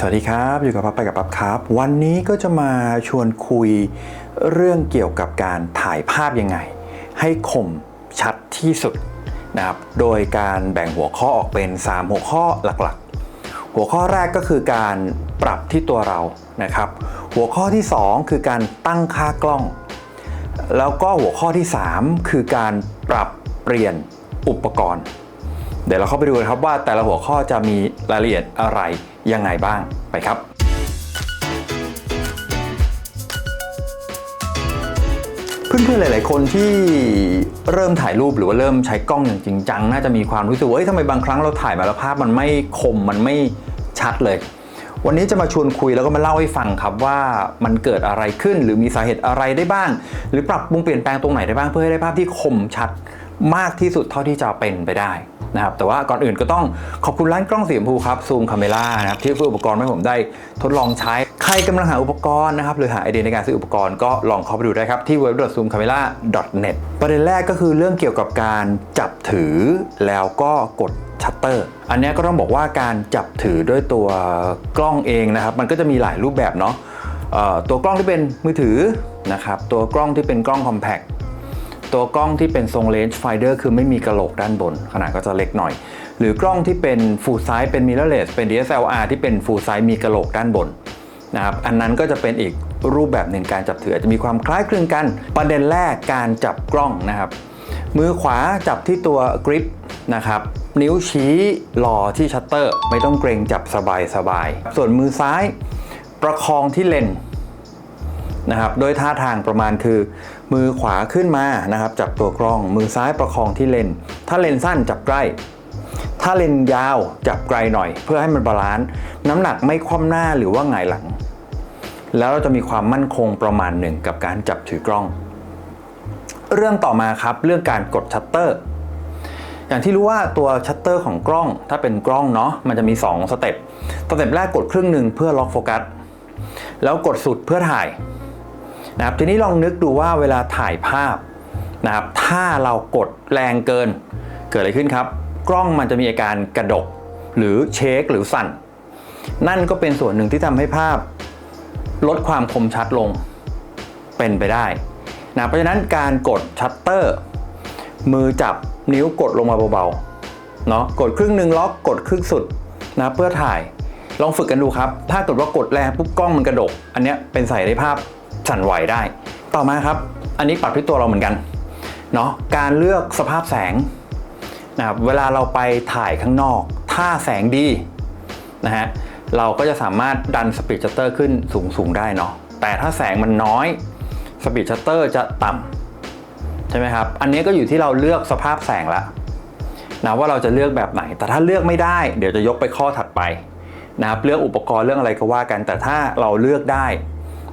สวัสดีครับ อยู่กับปั๊บไปกับปั๊บครับ วันนี้ก็จะมาชวนคุยเรื่องเกี่ยวกับการถ่ายภาพยังไง ให้คมชัดที่สุดนะครับโดยการแบ่งหัวข้อออกเป็น 3 หัวข้อหลักๆ หัวข้อแรกก็คือการปรับที่ตัวเรานะครับ หัวข้อที่ 2 คือการตั้งค่ากล้อง แล้วก็หัวข้อที่ 3 คือการปรับเปลี่ยนอุปกรณ์ เดี๋ยวเราเข้าไปดูกันครับว่าแต่ละหัวข้อจะมีรายละเอียดอะไร ยังไงบ้างไปครับ เพื่อนๆหลาย ๆ คนที่เริ่มถ่ายรูปหรือว่าเริ่มใช้กล้องอย่างจริงจัง น่าจะมีความรู้สึกว่าเอ้ยทำไมบางครั้งเราถ่ายมาแล้วภาพมันไม่คมมันไม่ชัดเลย วันนี้จะมาชวนคุยแล้วก็มาเล่าให้ฟังครับว่ามันเกิดอะไรขึ้นหรือมีสาเหตุอะไรได้บ้าง หรือปรับปรุงเปลี่ยนแปลงตรงไหนได้บ้างเพื่อให้ได้ภาพที่คมชัดมากที่สุดเท่าที่จะเป็นไปได้ นะครับแต่ว่าก่อนอื่นก็ต้องขอบคุณร้านกล้องสีชมพูครับซูมคาเมล่านะครับที่เพื่ออุปกรณ์ให้ผมได้ทดลองใช้ ใครกำลังหาอุปกรณ์นะครับหรือหาไอเดียในการซื้ออุปกรณ์ก็ลองเข้าไปดูได้ครับที่ www.zoomcamera.net ประเด็นแรกก็คือเรื่องเกี่ยวกับการจับถือแล้วก็กดชัตเตอร์ อันนี้ก็ต้องบอกว่าการจับถือด้วยตัวกล้องเองนะครับ มันก็จะมีหลายรูปแบบเนาะตัวกล้องที่เป็นมือถือนะครับตัวกล้องที่เป็นกล้องคอมแพค ตัวกล้องที่เป็นทรงเลนส์ไฟเดอร์คือไม่มีกระโหลกด้านบน ขนาดก็จะเล็กหน่อย หรือกล้องที่เป็นฟูลไซส์เป็นมิเรอร์เลสเป็น DSLR ที่เป็นฟูลไซส์มีกระโหลกด้านบนนะครับอันนั้นก็จะเป็นอีกรูปแบบหนึ่งการจับถืออาจจะมีความคล้ายคลึงกัน ประเด็นแรกการจับกล้องนะครับมือขวาจับที่ตัวกริปนะครับนิ้วชี้รอที่ชัตเตอร์ไม่ต้องเกรงจับสบายๆส่วนมือซ้ายประคองที่เลนส์นะครับโดยท่าทางประมาณคือ มือขวาขึ้นมานะครับ จับตัวกล้อง มือซ้ายประคองที่เลน ถ้าเลนสั้นจับใกล้ ถ้าเลนยาวจับไกลหน่อย เพื่อให้มันบาลานซ์น้ำหนักไม่คว่ำหน้าหรือว่าหงายหลัง แล้วเราจะมีความมั่นคงประมาณหนึ่งกับการจับถือกล้อง เรื่องต่อมาครับเรื่องการกดชัตเตอร์อย่างที่รู้ว่าตัวชัตเตอร์ของกล้อง ถ้าเป็นกล้องเนาะมันจะมี 2 สเต็ปสเต็ปแรกกดครึ่งหนึ่งเพื่อล็อกโฟกัสแล้วกดสุดเพื่อถ่าย นะครับทีนี้ลองนึกดูว่าเวลาถ่ายภาพนะครับถ้าเรากดแรงเกิน เกิดอะไรขึ้นครับ กล้องมันจะมีอาการกระดก หรือเชคหรือสั่น นั่นก็เป็นส่วนหนึ่งที่ทำให้ภาพลดความคมชัดลงเป็นไปได้นะเพราะฉะนั้นการกดชัตเตอร์ มือจับนิ้วกดลงมาเบาๆเนาะกดครึ่งหนึ่งล็อกกดครึ่งสุดนะเพื่อถ่ายลองฝึกกันดูครับ ถ้าเกิดว่ากดแรงปุ๊บกล้องมันกระดก อันเนี้ยเป็นใส่ได้ภาพ สั่นไหวได้ ต่อมาครับ อันนี้ปรับที่ตัวเราเหมือนกันเนาะการเลือกสภาพแสงนะครับเวลาเราไปถ่ายข้างนอก ถ้าแสงดีนะฮะเราก็จะสามารถดันสปีดชัตเตอร์ขึ้นสูงสูงๆได้เนาะแต่ถ้าแสงมันน้อยสปีดชัตเตอร์จะต่ำใช่ไหมครับ อันนี้ก็อยู่ที่เราเลือกสภาพแสงละนะว่าเราจะเลือกแบบไหน แต่ถ้าเลือกไม่ได้เดี๋ยวจะยกไปข้อถัดไปนะครับเลือกอุปกรณ์เรื่องอะไรก็ว่ากัน แต่ถ้าเราเลือกได้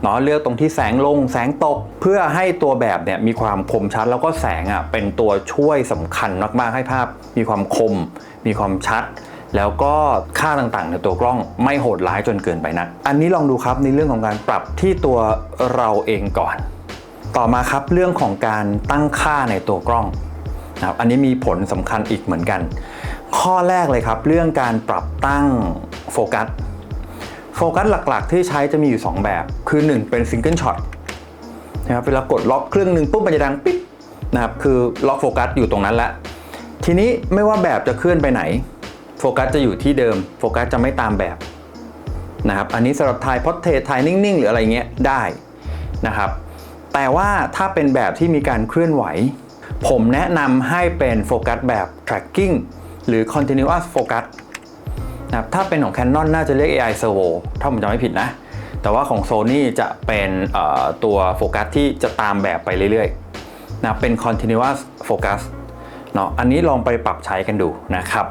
เนาะเลือกตรงที่แสงลงแสงตก เพื่อให้ตัวแบบเนี่ยมีความคมชัด แล้วก็แสงอะเป็นตัวช่วยสำคัญมากๆให้ภาพ มีความคม มีความชัด แล้วก็ค่าต่างๆ ในตัวกล้องไม่โหดร้ายจนเกินไปนักอันนี้ลองดูครับในเรื่องของการปรับที่ตัวเราเองก่อน ต่อมาครับเรื่องของการตั้งค่าในตัวกล้องนะครับอันนี้มีผลสำคัญอีกเหมือนกัน ข้อแรกเลยครับ เรื่องการปรับตั้งโฟกัส โฟกัสหลักๆ ที่ใช้จะมีอยู่ 2 แบบ คือ 1 เป็นซิงเกิลช็อตนะครับเวลากดล็อกเครึ่องหนึ่งปุ๊บมันจะดังปิ๊บนะครับคือล็อกโฟกัสอยู่ตรงนั้นแล้วทีนี้ไม่ว่าแบบจะเคลื่อนไปไหน โฟกัสจะอยู่ที่เดิม โฟกัสจะไม่ตามแบบนะครับอันนี้สำหรับถ่ายพอร์เทรตถ่ายนิ่ง ๆ หรืออะไรเงี้ยได้นะครับแต่ว่าถ้าเป็นแบบที่มีการเคลื่อนไหว ผมแนะนำให้เป็นโฟกัสแบบ tracking หรือ continuous focus นะครับถ้าเป็นของ Canon น่าจะเรียก AI Servo ถ้าผมจำไม่ผิดนะ แต่ว่าของ Sony จะเป็นตัวโฟกัสที่จะตามแบบไปเรื่อยๆนะเป็น continuous focus เนาะอันนี้ลองไปปรับใช้กันดูนะครับ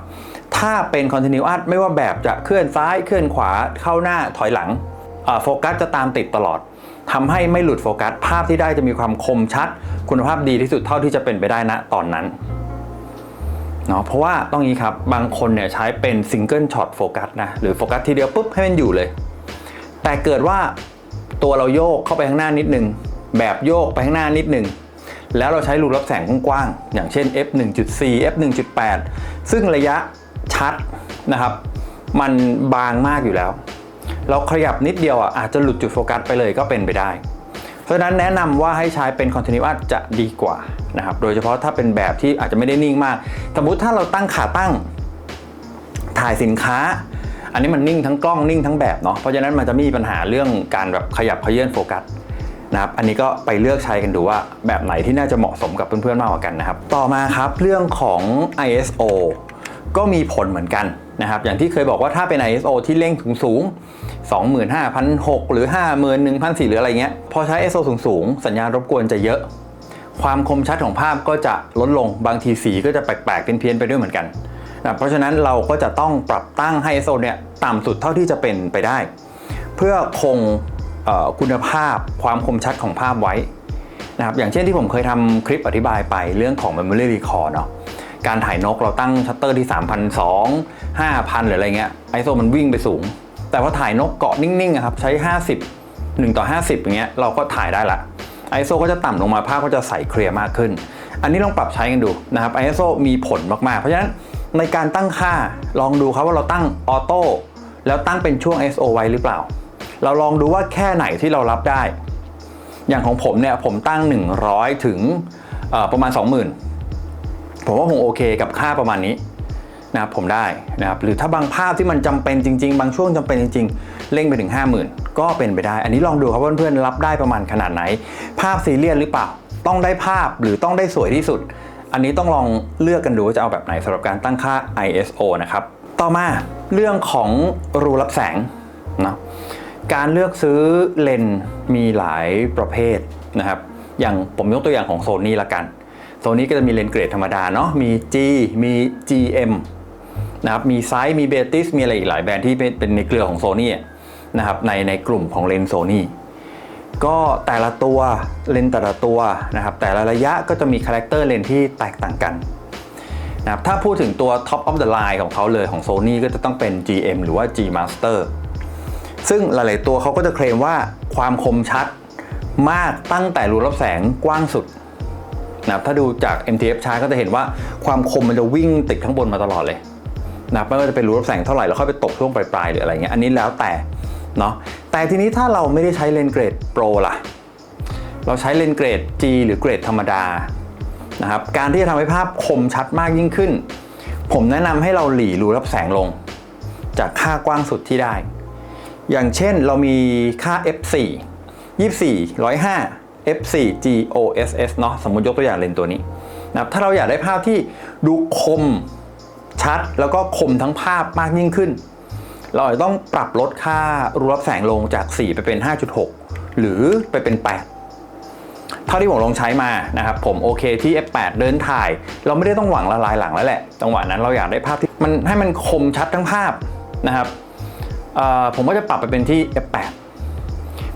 ถ้าเป็น continuous ไม่ว่าแบบจะเคลื่อนซ้ายเคลื่อนขวาเข้าหน้าถอยหลังโฟกัสจะตามติดตลอดทำให้ไม่หลุดโฟกัส ภาพที่ได้จะมีความคมชัด คุณภาพดีที่สุดเท่าที่จะเป็นไปได้นะตอนนั้น เนาะเพราะว่าต้องนี้ครับบางคนเนี่ยใช้เป็นซิงเกิลช็อตโฟกัสนะหรือโฟกัสทีเดียวปุ๊บให้มันอยู่เลย แต่เกิดว่าตัวเราโยกเข้าไปข้างหน้านิดนึงแบบโยกไปข้างหน้านิดนึงแล้วเราใช้รูรับแสงกว้างๆอย่างเช่น f 1.4 f 1.8ซึ่งระยะชัดนะครับ มันบางมากอยู่แล้ว เราขยับนิดเดียวอะอาจจะหลุดจุดโฟกัสไปเลยก็เป็นไปได้ เพราะฉะนั้นแนะนำว่าให้ใช้เป็น continuous จะดีกว่านะครับโดยเฉพาะถ้าเป็นแบบที่อาจจะไม่ได้นิ่งมาก สมมุติถ้าเราตั้งขาตั้งถ่ายสินค้า อันนี้มันนิ่งทั้งกล้องนิ่งทั้งแบบเนาะเพราะฉะนั้นมันจะมีปัญหาเรื่องการแบบขยับเขยื่นโฟกัสนะครับอันนี้ก็ไปเลือกใช้กันดูว่าแบบไหนที่น่าจะเหมาะสมกับเพื่อนๆมากกว่ากันนะครับ ต่อมาครับเรื่องของ ISO ก็มีผลเหมือนกันนะครับอย่างที่เคยบอกว่าถ้าเป็น ISO ที่เร่งสูง 25,006หรือ 51,004หรืออะไรเงี้ย พอใช้ ISO สูงสูงสัญญาณรบกวนจะเยอะ ความคมชัดของภาพก็จะลดลงบางทีสีก็จะแปลกๆเพี้ยนไปด้วยเหมือนกันนะเพราะฉะนั้นเราก็จะต้องปรับตั้งให้ ISO เนี่ยต่ำสุดเท่าที่จะเป็นไปได้ เพื่อคงคุณภาพความคมชัดของภาพไว้นะครับอย่างเช่นที่ผมเคยทำคลิปอธิบายไปเรื่องของ Memory Recall เนาะการถ่ายนกเราตั้งชัตเตอร์ที่ 3,002 5,000 หรืออะไรเงี้ยชโซมันวิ่งไปสูง แต่พอถ่ายนกเกาะนิ่งๆครับใช้ 50 1 ต่อ 50 อย่างเงี้ยเราก็ถ่ายได้ละ ISO ก็จะต่ำลงมาภาพก็จะใสเคลียร์มากขึ้น อันนี้ลองปรับใช้กันดูนะครับ ISO มีผลมากๆ เพราะฉะนั้นในการตั้งค่าลองดูครับว่าเราตั้งออโต้แล้วตั้งเป็นช่วง ISO ไว้หรือเปล่า เราลองดูว่าแค่ไหนที่เรารับได้ อย่างของผมเนี่ยผมตั้ง 100 ถึงเอ่อประมาณ 20,000 ผมว่าคงโอเคกับค่าประมาณนี้ นะครับผมได้นะครับหรือถ้าบางภาพที่มันจำเป็นจริง ๆ บางช่วงจำเป็นจริง ๆเร่งไปถึง 50,000 ก็เป็นไปได้ อันนี้ลองดูครับเพื่อนๆรับได้ประมาณขนาดไหน ภาพซีเรียสหรือเปล่า ต้องได้ภาพหรือต้องได้สวยที่สุด อันนี้ต้องลองเลือกกันดูว่าจะเอาแบบไหนสำหรับการตั้งค่า ISO นะครับต่อมาเรื่องของรูรับแสงนะการเลือกซื้อเลนส์มีหลายประเภทนะครับอย่างผมยกตัวอย่างของโซนี่ละกันโซนี่ก็จะมีเลนส์เกรดธรรมดาเนาะมี G มี GM นะครับมีไซส์มีเบติสมีอะไรอีกหลายแบรนด์ที่เป็นในเครือของโซนี่นะครับในในกลุ่มของเลนส์โซนี่ก็แต่ละตัวเลนส์แต่ละตัวนะครับแต่ละระยะก็จะมีคาแรคเตอร์เลนส์ที่แตกต่างกันนะครับถ้าพูดถึงตัว Top of the line ของเขาเลยของ Sony ก็จะต้องเป็น GM หรือว่า G Master ซึ่งหลาย ๆ ตัวเขาก็จะเคลมว่าความคมชัดมากตั้งแต่รูรับแสงกว้างสุดนะครับถ้าดูจาก MTF ชาร์ก็จะเห็นว่าความคมมันจะวิ่งติดข้างบนมาตลอดเลย นะไม่ว่าจะเป็นรูรับแสงเท่าไหร่แล้วค่อยไปตกช่วงปลายๆหรืออะไรเงี้ยอันนี้แล้วแต่เนาะแต่ทีนี้ถ้าเราไม่ได้ใช้เลนส์เกรดโปรล่ะ เราใช้เลนส์เกรด G หรือเกรดธรรมดานะครับการที่จะทำให้ภาพคมชัดมากยิ่งขึ้น ผมแนะนำให้เราหลีรูรับแสงลง จากค่ากว้างสุดที่ได้ อย่างเช่นเรามีค่า f4 24 105 f4 GOSS เนาะสมมติยกตัวอย่างเลนส์ตัวนี้นะครับถ้าเราอยากได้ภาพที่ดูคม ชัดแล้วก็คมทั้งภาพมากยิ่งขึ้น เราอาจจะต้องปรับลดค่ารูรับแสงลงจาก 4 ไปเป็น 5.6 หรือไปเป็น 8 เท่าที่ผมลองใช้มานะครับผมโอเคที่ f8 เดินถ่าย เราไม่ได้ต้องหวังละลายหลังแล้วแหละจังหวะนั้นเราอยากได้ภาพที่มันให้มันคมชัดทั้งภาพนะครับผมก็จะปรับไปเป็นที่ f8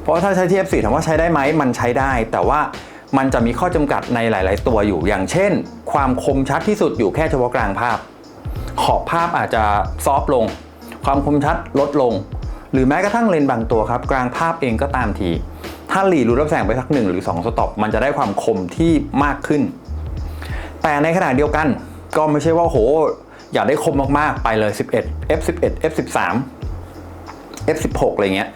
เพราะถ้าใช้ที่ f4 ถามว่าใช้ได้ไหมมันใช้ได้ แต่ว่ามันจะมีข้อจำกัดในหลาย ๆ ตัวอยู่อย่างเช่น ความคมชัดที่สุดอยู่แค่เฉพาะกลางภาพ ขอบภาพอาจจะซอฟต์ลง ความคมชัดลดลง หรือแม้กระทั่งเลนส์บางตัวครับ กลางภาพเองก็ตามที ถ้าหลีรูรับแสงไปสักหนึ่งหรือ2สต็อปมันจะได้ความคมที่มากขึ้น แต่ในขณะเดียวกันก็ไม่ใช่ว่าโห อยากได้คมมากๆไปเลย 11 f11 f13 f16 อะไรเงี้ย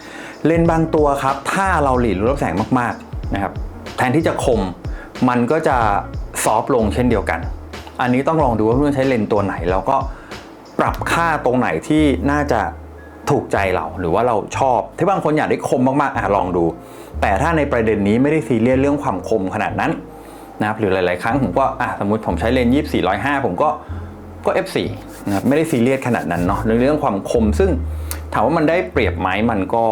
เลนส์บางตัวครับ ถ้าเราหลีรูรับแสงมากๆนะครับแทนที่จะคมมันก็จะซอฟต์ลงเช่นเดียวกัน อันนี้ต้องลองดูว่าเพื่อนใช้เลนส์ตัวไหน แล้วก็ปรับค่าตรงไหนที่น่าจะถูกใจเราหรือว่าเราชอบ ที่บางคนอยากได้คมมากๆอะลองดู แต่ถ้าในประเด็นนี้ไม่ได้ซีเรียสเรื่องความคมขนาดนั้นนะครับหรือหลาย ๆ ครั้งผมก็อะสมมติผมใช้เลนส์ยี่สิบสี่ร้อยห้าผมก็ก็ f4 นะครับไม่ได้ซีเรียสขนาดนั้นเนาะในเรื่องความคมซึ่งถามว่ามันได้เปรียบไหมมันก็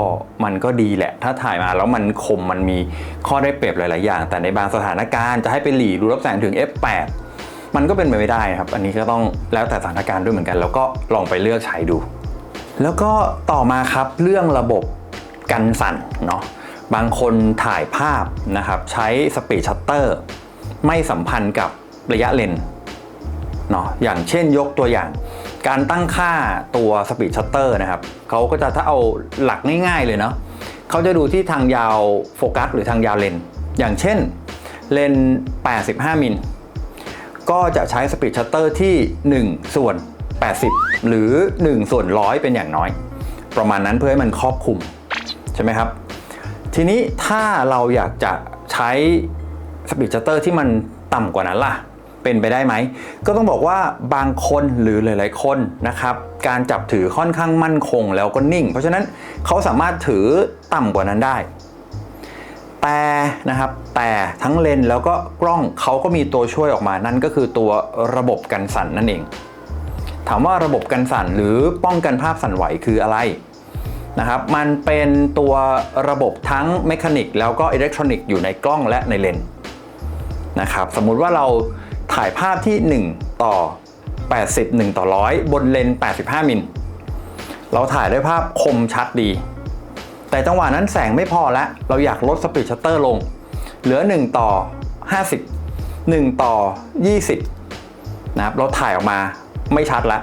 มันก็ดีแหละ ถ้าถ่ายมาแล้วมันคมมันมีข้อได้เปรียบหลาย ๆ อย่าง แต่ในบางสถานการณ์จะให้ไปหลีรูรับแสงถึง f8 มันก็เป็นไปไม่ได้ครับ อันนี้ก็ต้องแล้วแต่สถานการณ์ด้วยเหมือนกัน แล้วก็ลองไปเลือกใช้ดู แล้วก็ต่อมาครับเรื่องระบบกันสั่นเนาะบางคนถ่ายภาพนะครับใช้สปีดชัตเตอร์ไม่สัมพันธ์กับระยะเลนเนาะอย่างเช่นยกตัวอย่าง การตั้งค่าตัวสปีดชัตเตอร์นะครับเขาก็จะถ้าเอาหลักง่ายๆเลยเนาะเขาจะดูที่ทางยาวโฟกัสหรือทางยาวเลนอย่างเช่นเลน 85 มิล ก็จะใช้สปีดชัตเตอร์ที่ 1 ส่วน 80 หรือ 1 ส่วนร้อยเป็นอย่างน้อย ประมาณนั้นเพื่อให้มันครอบคลุม ใช่ไหมครับ ทีนี้ถ้าเราอยากจะใช้สปีดชัตเตอร์ที่มันต่ำกว่านั้นล่ะ เป็นไปได้ไหม ก็ต้องบอกว่าบางคนหรือหลาย ๆ คนนะครับ การจับถือค่อนข้างมั่นคงแล้วก็นิ่ง เพราะฉะนั้นเขาสามารถถือต่ำกว่านั้นได้ แต่นะครับแต่ทั้งเลนแล้วก็กล้องเขาก็มีตัวช่วยออกมานั่นก็คือตัวระบบกันสั่นนั่นเอง ถามว่าระบบกันสั่นหรือป้องกันภาพสั่นไหวคืออะไรนะครับ มันเป็นตัวระบบทั้งเมคานิกแล้วก็อิเล็กทรอนิกส์อยู่ในกล้องและในเลนนะครับ สมมุติว่าเราถ่ายภาพที่ 1 ต่อ 80 1 ต่อ 100 บนเลนส์85 มิล เราถ่ายได้ภาพคมชัดดี แต่จังหวะนั้นแสงไม่พอแล้วเราอยากลดสปีดชัตเตอร์ลง เหลือ 1 ต่อ 50 1 ต่อ 20 นะครับ เราถ่ายออกมาไม่ชัดละ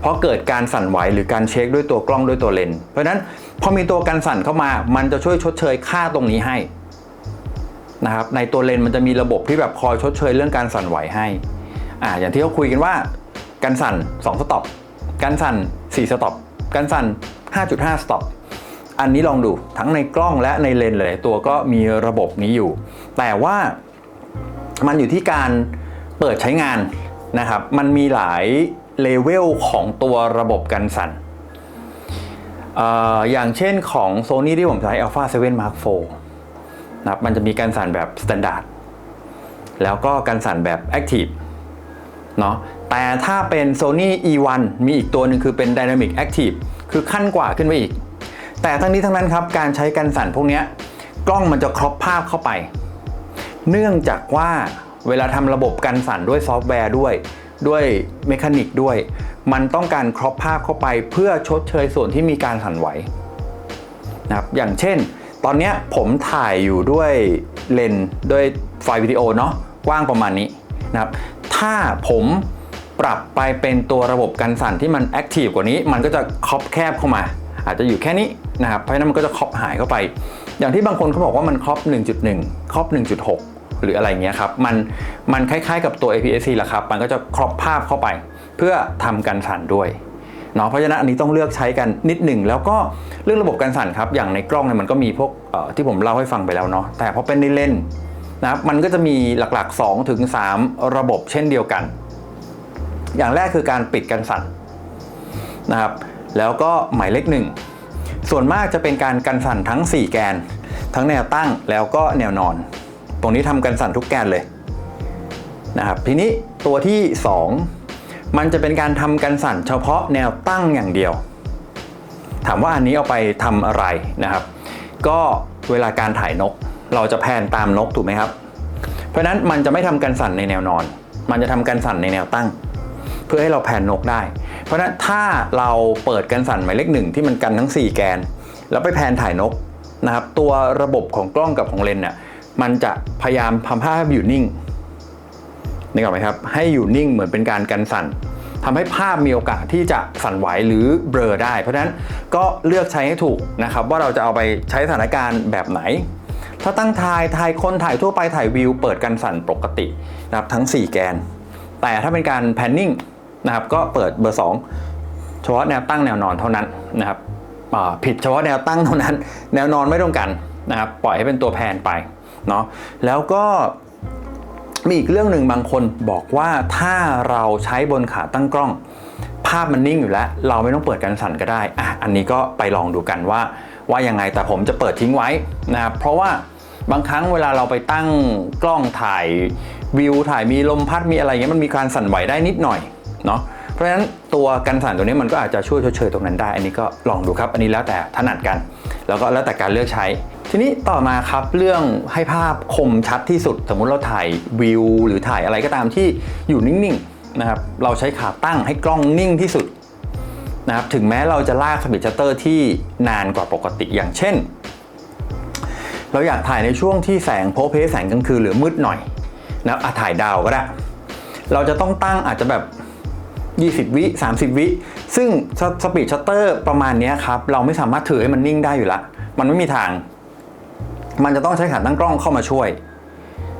เพราะเกิดการสั่นไหวหรือการเช็คด้วยตัวกล้องด้วยตัวเลนส์เพราะนั้นพอมีตัวกันสั่นเข้ามา มันจะช่วยชดเชยค่าตรงนี้ให้นะครับในตัวเลนส์มันจะมีระบบที่แบบคอยชดเชยเรื่องการสั่นไหวให้อ่าอย่างที่เขาคุยกันว่ากันสั่น 2 สต็อปกันสั่น 4 สต็อปกันสั่น 5.5 สต็อป อันนี้ลองดูทั้งในกล้องและในเลนส์เลยตัวก็มีระบบนี้อยู่ แต่ว่ามันอยู่ที่การเปิดใช้งานนะครับ มันมีหลายเลเวลของตัวระบบกันสั่นอออย่างเช่นของ Sony ที่ผมใช้ Alpha 7 Mark IV นะครับมันจะมีการสั่นแบบ Standard แล้วก็การสั่นแบบ Active เนาะแต่ถ้าเป็น Sony E1 มีอีกตัวหนึ่งคือเป็น Dynamic Active คือขั้นกว่าขึ้นไปอีก แต่ทั้งนี้ทั้งนั้นครับการใช้กันสั่นพวกนี้กล้องมันจะครอบภาพเข้าไป เนื่องจากว่าเวลาทำระบบกันสั่นด้วยซอฟต์แวร์ด้วย ด้วยเมคานิกด้วย มันต้องการครอบภาพเข้าไป เพื่อชดเชยส่วนที่มีการสั่นไหวนะครับอย่างเช่น ตอนนี้ผมถ่ายอยู่ด้วยเลนส์ด้วยไฟล์วิดีโอเนาะกว้างประมาณนี้นะครับถ้าผมปรับไปเป็นตัวระบบกันสั่นที่มันแอคทีฟกว่านี้ มันก็จะครอบแคบเข้ามา อาจจะอยู่แค่นี้นะครับ เพราะนั้นมันก็จะครอบหายเข้าไป อย่างที่บางคนเขาบอกว่ามันครอบ 1.1 ครอบ 1.6 หรืออะไรเงี้ยครับ มันมันคล้ายๆกับตัว APS-C แหละครับ มันก็จะครอบภาพเข้าไป เพื่อทำกันสั่นด้วยเนาะเพราะฉะนั้นอันนี้ต้องเลือกใช้กันนิดหนึ่งแล้วก็เรื่องระบบกันสั่นครับอย่างในกล้องเนี่ยมันก็มีพวกที่ผมเล่าให้ฟังไปแล้วเนาะแต่พอเป็นในเลนนะครับมันก็จะมีหลักๆ2ถึง3ระบบเช่นเดียวกัน อย่างแรกคือการปิดกันสั่นนะครับ แล้วก็หมายเลขหนึ่งส่วนมากจะเป็นการกันสั่นทั้ง 4 แกน ทั้งแนวตั้งแล้วก็แนวนอน ตรงนี้ทำกันสั่นทุกแกนเลยนะครับทีนี้ตัวที่ 2 มันจะเป็นการทำกันสั่นเฉพาะแนวตั้งอย่างเดียว ถามว่าอันนี้เอาไปทำอะไรนะครับ ก็เวลาการถ่ายนก เราจะแพนตามนกถูกไหมครับ เพราะนั้นมันจะไม่ทำกันสั่นในแนวนอน มันจะทำกันสั่นในแนวตั้ง เพื่อให้เราแผนนกได้ เพราะฉะนั้นถ้าเราเปิดกันสั่นหมายเลขหนึ่งที่มันกันทั้ง 4 แกน แล้วไปแผนถ่ายนกนะครับตัวระบบของกล้องกับของเลนเนี่ยมันจะพยายามทำภาพให้อยู่นิ่งนึกออกไหมครับให้อยู่นิ่งเหมือนเป็นการกันสั่นทำให้ภาพมีโอกาสที่จะสั่นไหวหรือเบลอได้ เพราะฉะนั้นก็เลือกใช้ให้ถูกนะครับ ว่าเราจะเอาไปใช้สถานการณ์แบบไหน ถ้าตั้งถ่ายถ่ายคนถ่ายทั่วไปถ่ายวิว เปิดกันสั่นปกตินะครับทั้ง 4 แกน แต่ถ้าเป็นการแพนนิ่ง นะครับก็เปิดเบอร์ 2 เฉพาะแนวตั้งแนวนอนเท่านั้นนะครับผิดเฉพาะแนวตั้งเท่านั้น แนวนอนไม่ต้องกันนะครับปล่อยให้เป็นตัวแพนไปเนาะแล้วก็มีอีกเรื่องหนึ่งบางคนบอกว่าถ้าเราใช้บนขาตั้งกล้อง ภาพมันนิ่งอยู่แล้ว เราไม่ต้องเปิดกันสั่นก็ได้อะอันนี้ก็ไปลองดูกันว่า ว่ายังไงแต่ผมจะเปิดทิ้งไว้นะครับเพราะว่าบางครั้งเวลาเราไปตั้งกล้องถ่ายวิวถ่ายมีลมพัดมีอะไรเงี้ยมันมีการสั่นไหวได้นิดหน่อย เนาะเพราะฉะนั้นตัวกันสั่นตัวนี้มันก็อาจจะช่วยชดเชยตรงนั้นได้ อันนี้ก็ลองดูครับ อันนี้แล้วแต่ถนัดกัน แล้วก็แล้วแต่การเลือกใช้ ทีนี้ต่อมาครับเรื่องให้ภาพคมชัดที่สุด สมมุติเราถ่ายวิวหรือถ่ายอะไรก็ตามที่อยู่นิ่งๆนะครับเราใช้ขาตั้งให้กล้องนิ่งที่สุดนะครับถึงแม้เราจะลากสปีดชัตเตอร์ที่นานกว่าปกติอย่างเช่น เราอยากถ่ายในช่วงที่แสงโพเพแสงกลางคืนหรือมืดหน่อยนะอะถ่ายดาวก็ได้ เราจะต้องตั้งอาจจะแบบ 20 วิ 30 วิ ซึ่งสปีดชัตเตอร์ประมาณนี้ครับ เราไม่สามารถถือให้มันนิ่งได้อยู่ละ มันไม่มีทาง มันจะต้องใช้ขาตั้งกล้องเข้ามาช่วย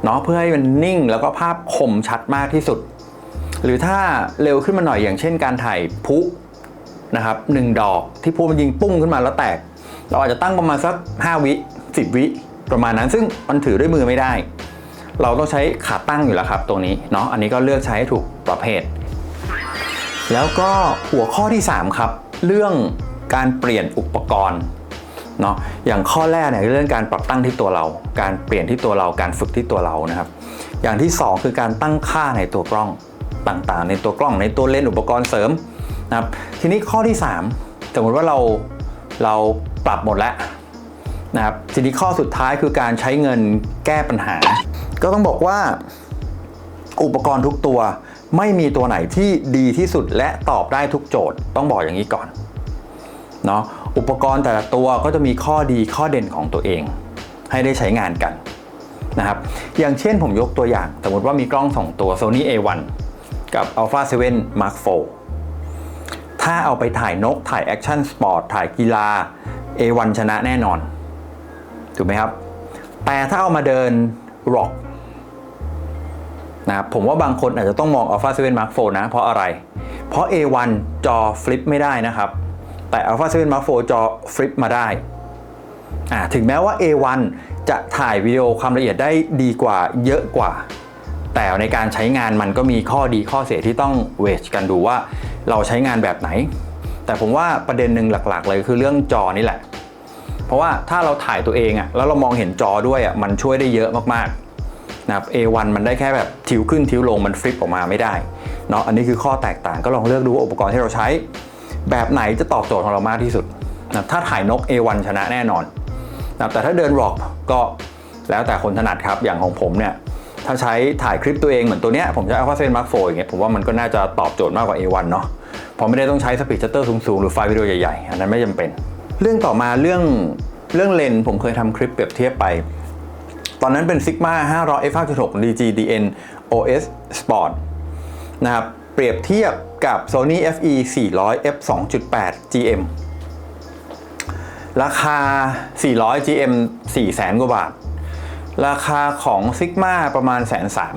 เนาะเพื่อให้มันนิ่งแล้วก็ภาพคมชัดมากที่สุด หรือถ้าเร็วขึ้นมาหน่อยอย่างเช่นการถ่ายพุนะครับหนึ่งดอกที่พวกมันยิงปุ้งขึ้นมาแล้วแตก เราอาจจะตั้งประมาณสัก 5 วิ 10 วิ ประมาณนั้นซึ่งมันถือด้วยมือไม่ได้ เราต้องใช้ขาตั้งอยู่แล้วครับตรงนี้เนาะอันนี้ก็เลือกใช้ให้ถูกประเภท แล้วก็หัวข้อที่ 3 ครับ เรื่องการเปลี่ยนอุปกรณ์เนาะอย่างข้อแรกเนี่ยเรื่องการปรับตั้งที่ตัวเรา การเปลี่ยนที่ตัวเราการฝึกที่ตัวเรานะครับ อย่างที่ 2 คือการตั้งค่าในตัวกล้องต่างๆ ในตัวกล้องในตัวเลนส์อุปกรณ์เสริมนะครับทีนี้ข้อที่ 3 สมมติว่าเราเราปรับหมดแล้วนะครับทีนี้ข้อสุดท้ายคือการใช้เงินแก้ปัญหา ก็ต้องบอกว่าอุปกรณ์ทุกตัว ไม่มีตัวไหนที่ดีที่สุดและตอบได้ทุกโจทย์ ต้องบอกอย่างนี้ก่อนเนาะอุปกรณ์แต่ละตัวก็จะมีข้อดีข้อเด่นของตัวเอง ให้ได้ใช้งานกันนะครับอย่างเช่นผมยกตัวอย่าง สมมติว่ามีกล้อง2ตัว Sony A1 กับ Alpha 7 Mark IV ถ้าเอาไปถ่ายนกถ่ายแอคชั่นสปอร์ตถ่ายกีฬา A1 ชนะแน่นอน ถูกไหมครับ แต่ถ้าเอามาเดิน Rock นะครับผมว่าบางคนอาจจะต้องมอง Alpha 7 Mark IV นะ เพราะอะไร เพราะ A1 จอฟลิปไม่ได้นะครับ แต่ Alpha 7 Mark IV จอฟลิปมาได้อ่าถึงแม้ว่า A1 จะถ่ายวิดีโอความละเอียดได้ดีกว่าเยอะกว่า แต่ในการใช้งานมันก็มีข้อดีข้อเสียที่ต้องเวชกันดูว่าเราใช้งานแบบไหน แต่ผมว่าประเด็นหนึ่งหลักๆ เลยคือเรื่องจอนี่แหละ เพราะว่าถ้าเราถ่ายตัวเองอะแล้วเรามองเห็นจอด้วยอะมันช่วยได้เยอะมากๆ นะครับ A1 มันได้แค่แบบทิวขึ้นทิวลงมันฟลิปออกมาไม่ได้เนาะอันนี้คือข้อแตกต่างก็ลองเลือกดูว่าอุปกรณ์ที่เราใช้ แบบไหนจะตอบโจทย์ของเรามากที่สุดนะถ้าถ่ายนก A1 ชนะแน่นอนนะแต่ถ้าเดินรอกก็แล้วแต่คนถนัดครับอย่างของผมเนี่ยถ้าใช้ถ่ายคลิปตัวเองเหมือนตัวเนี้ยผมใช้ Alpha 7 Mark IV อย่างเงี้ยผมว่ามันก็น่าจะตอบโจทย์มากกว่า A1 เนาะเพราะไม่ได้ต้องใช้สปีดชัตเตอร์สูงๆ หรือไฟล์วิดีโอใหญ่ๆ อันนั้นไม่จำเป็น เรื่องต่อมาเรื่องเรื่องเลนส์ผมเคยทำคลิปเปรียบเทียบไป ตอนนั้นเป็น Sigma 500 f 5.6 DG DN OS Sport นะครับ เปรียบเทียบกับ Sony FE 400 f 2.8 GM ราคา 400 GM 400,000กว่าบาท ราคาของ Sigma ประมาณแสนสาม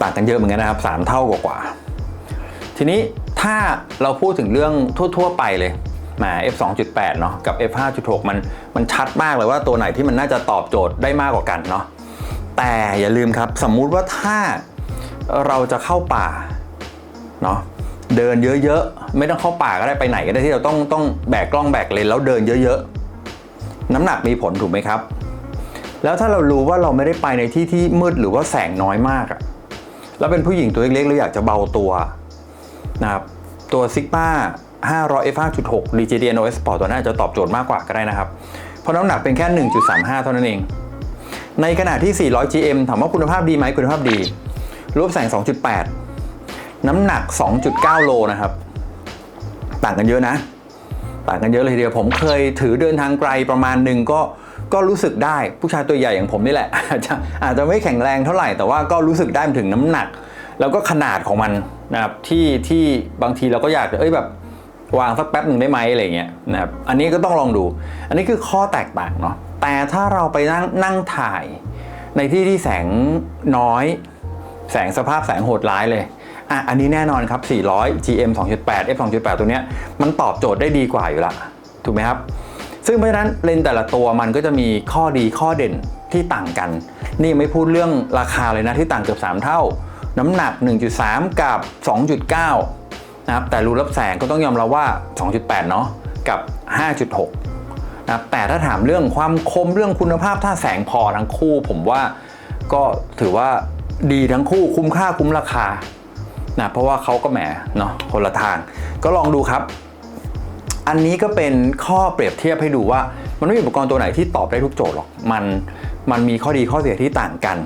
ต่างกันเยอะเหมือนกันนะครับ 3 เท่ากว่าๆทีนี้ถ้าเราพูดถึงเรื่องทั่ว ๆ ไปเลย มา f 2.8 เนาะกับ f 5.6 มันมันชัดมากเลยว่าตัวไหนที่มันน่าจะตอบโจทย์ได้มากกว่ากันเนาะแต่อย่าลืมครับสมมุติว่าถ้าเราจะเข้าป่าเนาะเดินเยอะๆ ไม่ต้องเข้าป่าก็ได้ไปไหนก็ได้ที่เราต้องต้องแบกกล้องแบกเลนแล้วเดินเยอะๆ น้ำหนักมีผลถูกไหมครับ แล้วถ้าเรารู้ว่าเราไม่ได้ไปในที่ที่มืดหรือว่าแสงน้อยมากอะแล้วเป็นผู้หญิงตัวเล็กๆเราอยากจะเบาตัวนะครับตัว Sigma 500 f 5.6 DJDN OS Sport ตัวนั้นอาจะตอบโจทย์มากกว่าก็ได้นะครับ เพราะน้ำหนักเป็นแค่ 1.35 เท่านั้นเอง ในขณะที่ 400 GM ถามว่าคุณภาพดีไหมคุณภาพดี รูปแสง 2.8 น้ำหนัก 2.9 โลนะครับ ต่างกันเยอะนะ ต่างกันเยอะเลยทีเดียว ผมเคยถือเดินทางไกลประมาณหนึ่งก็ก็รู้สึกได้ผู้ชายตัวใหญ่อย่างผมนี่แหละ อาจจะอาจจะไม่แข็งแรงเท่าไหร่แต่ว่าก็รู้สึกได้ถึงน้ำหนัก แล้วก็ขนาดของมันนะครับที่ที่บางทีเราก็อยากเอ้ยแบบ วางสักแป๊บหนึ่งได้ไหมอะไรเงี้ยนะครับอันนี้ก็ต้องลองดู อันนี้คือข้อแตกต่างเนาะแต่ถ้าเราไปนั่งนั่งถ่ายในที่ที่แสงน้อย แสงสภาพแสงโหดร้ายเลยอะอันนี้แน่นอนครับ 400 GM 2.8 f 2.8 ตัวเนี้ยมันตอบโจทย์ได้ดีกว่าอยู่ละถูกไหมครับ ซึ่งเพราะฉะนั้นเลนส์แต่ละตัวมันก็จะมีข้อดีข้อเด่นที่ต่างกัน นี่ไม่พูดเรื่องราคาเลยนะที่ต่างเกือบ 3 เท่า น้ำหนัก 1.3 กับ 2.9 นะครับแต่รูรับแสงก็ต้องยอมรับว่า 2.8 เนาะกับ 5.6นะแต่ถ้าถามเรื่องความคมเรื่องคุณภาพถ้าแสงพอทั้งคู่ ผมว่าก็ถือว่าดีทั้งคู่คุ้มค่าคุ้มราคานะเพราะว่าเขาก็แหมเนาะคนละทาง ก็ลองดูครับ อันนี้ก็เป็นข้อเปรียบเทียบให้ดูว่า มันไม่มีอุปกรณ์ตัวไหนที่ตอบได้ทุกโจทย์หรอกมันมันมีข้อดีข้อเสียที่ต่างกัน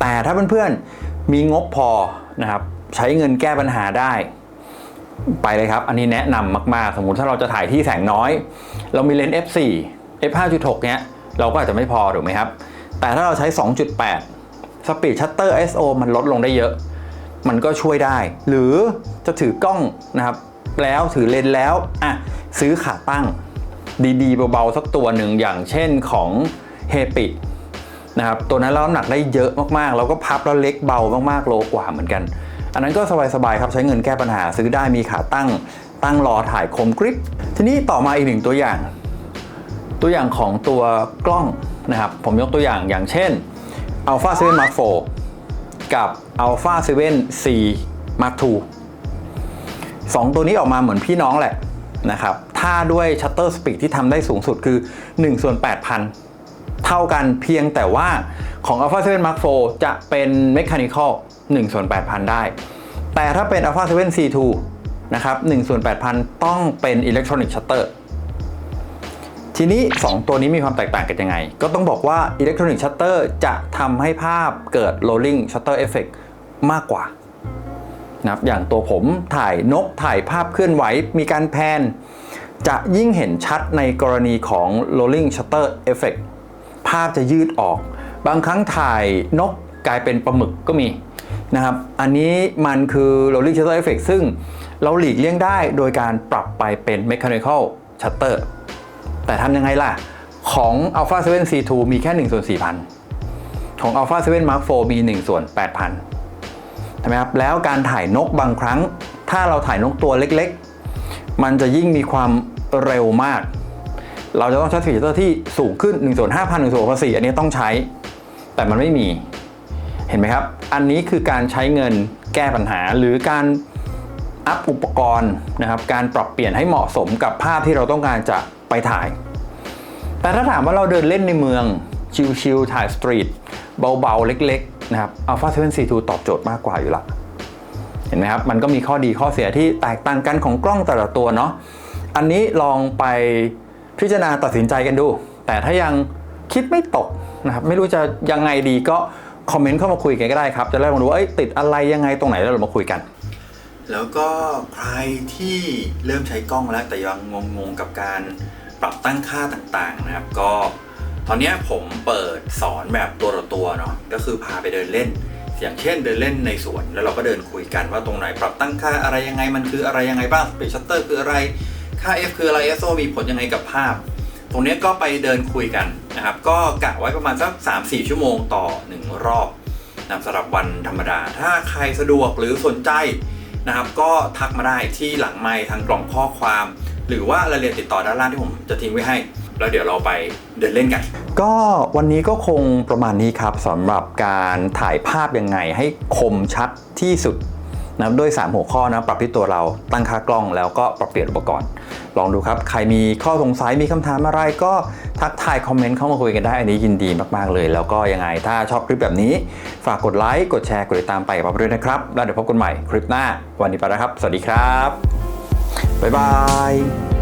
แต่ถ้าเพื่อนๆมีงบพอนะครับใช้เงินแก้ปัญหาได้ ไปเลยครับ อันนี้แนะนำมาก ๆ สมมุติถ้าเราจะถ่ายที่แสงน้อย เรามีเลนส์ f4 f5.6 เนี้ย เราก็อาจจะไม่พอถูกไหมครับ แต่ถ้าเราใช้ 2.8 สปีดชัตเตอร์ ISO มันลดลงได้เยอะ มันก็ช่วยได้ หรือจะถือกล้องนะครับ แล้วถือเลนส์แล้วอะซื้อขาตั้ง ดีๆเบาๆสักตัวหนึ่งอย่างเช่นของเฮปินะครับตัวนั้นเราน้ำหนักได้เยอะมากๆ แล้วก็พับแล้วเล็กเบามากๆโลกว่าเหมือนกัน อันนั้นก็สบายๆครับใช้เงินแก้ปัญหาซื้อได้มีขาตั้ง ตั้งรอถ่ายคมกริปทีนี้ต่อมาอีกหนึ่งตัวอย่าง ตัวอย่างของตัวกล้องนะครับผมยกตัวอย่างอย่างเช่น Alpha 7 Mark IV กับ Alpha 7 C Mark II สองตัวนี้ออกมาเหมือนพี่น้องแหละนะครับถ้าด้วยชัตเตอร์สปีดที่ทำได้สูงสุดคือ1ส่วน8,000 เท่ากันเพียงแต่ว่าของ Alpha 7 Mark IV จะเป็น Mechanical 1ส่วน8,000 ได้ แต่ถ้าเป็น Alpha 7 C2 นะครับ1ส่วน8,000 ต้องเป็น Electronic Shutter ทีนี้ 2 ตัวนี้มีความแตกต่างกันยังไง ก็ต้องบอกว่า Electronic Shutter จะทำให้ภาพเกิด Rolling Shutter Effect มากกว่านะครับอย่างตัวผมถ่ายนกถ่ายภาพเคลื่อนไหวมีการแพน จะยิ่งเห็นชัดในกรณีของ rolling shutter effect ภาพจะยืดออก บางครั้งถ่ายนกกลายเป็นปลาหมึกก็มี นะครับ อันนี้มันคือ rolling shutter effect ซึ่งเราหลีกเลี่ยงได้โดยการปรับไปเป็น mechanical shutter แต่ทำยังไงล่ะ ของ Alpha 7 C2 มีแค่1ส่วน4,000 ของ Alpha 7 Mark IV มี1ส่วน8,000ใช่ไหมครับ แล้วการถ่ายนกบางครั้ง ถ้าเราถ่ายนกตัวเล็กๆ มันจะยิ่งมีความเร็วมาก เราจะต้องใช้ฟีเจอร์ที่สูงขึ้น1ส่วน5,000 1ส่วน4อันนี้ต้องใช้ แต่มันไม่มี เห็นไหมครับ อันนี้คือการใช้เงินแก้ปัญหาหรือการอัพอุปกรณ์นะครับ การปรับเปลี่ยนให้เหมาะสมกับภาพที่เราต้องการจะไปถ่าย แต่ถ้าถามว่าเราเดินเล่นในเมืองชิลๆถ่ายสตรีทเบาๆ เล็กๆนะครับ Alpha 7 C2 ตอบโจทย์มากกว่าอยู่ละเห็นไหมครับ มันก็มีข้อดีข้อเสียที่แตกต่างกันของกล้องแต่ละตัวเนาะอันนี้ลองไปพิจารณาตัดสินใจกันดู แต่ถ้ายังคิดไม่ตกนะครับ ไม่รู้จะยังไงดีก็ คอมเมนต์เข้ามาคุยกันก็ได้ครับ จะได้มาดูว่าติดอะไรยังไงตรงไหนแล้วเรามาคุยกัน แล้วก็ใครที่เริ่มใช้กล้องแล้วแต่ยังงงๆกับการปรับตั้งค่าต่างๆนะครับ ก็ตอนนี้ผมเปิดสอนแบบตัวต่อตัวเนาะก็คือพาไปเดินเล่น อย่างเช่นเดินเล่นในสวนแล้วเราก็เดินคุยกันว่าตรงไหนปรับตั้งค่าอะไรยังไงมันคืออะไรยังไงบ้างสเปซชัตเตอร์คืออะไรค่า F คืออะไร ISO มีผลยังไงกับภาพ ตรงเนี้ยก็ไปเดินคุยกันนะครับ ก็กะไว้ประมาณสัก 3-4 ชั่วโมงต่อ 1 รอบนะสำหรับวันธรรมดา ถ้าใครสะดวกหรือสนใจนะครับ ก็ทักมาได้ที่หลังไมค์ทางกล่องข้อความ หรือว่ารายละเอียดติดต่อด้านล่างที่ผมจะทิ้งไว้ให้ แล้วเดี๋ยวเราไปเดินเล่นกัน ก็วันนี้ก็คงประมาณนี้ครับสำหรับการถ่ายภาพยังไงให้คมชัดที่สุดนะด้วย 3 หัวข้อนะปรับที่ตัวเราตั้งค่ากล้องแล้วก็ปรับเปลี่ยนอุปกรณ์ ลองดูครับ ใครมีข้อสงสัยมีคำถามอะไรก็ทักทายคอมเมนต์เข้ามาคุยกันได้ อันนี้ยินดีมากๆเลย แล้วก็ยังไงถ้าชอบคลิปแบบนี้ ฝากกดไลค์กดแชร์กดติดตามไปกับผมด้วยนะครับ แล้วเดี๋ยวพบกันใหม่คลิปหน้า วันนี้ไปแล้วครับ สวัสดีครับบ๊ายบาย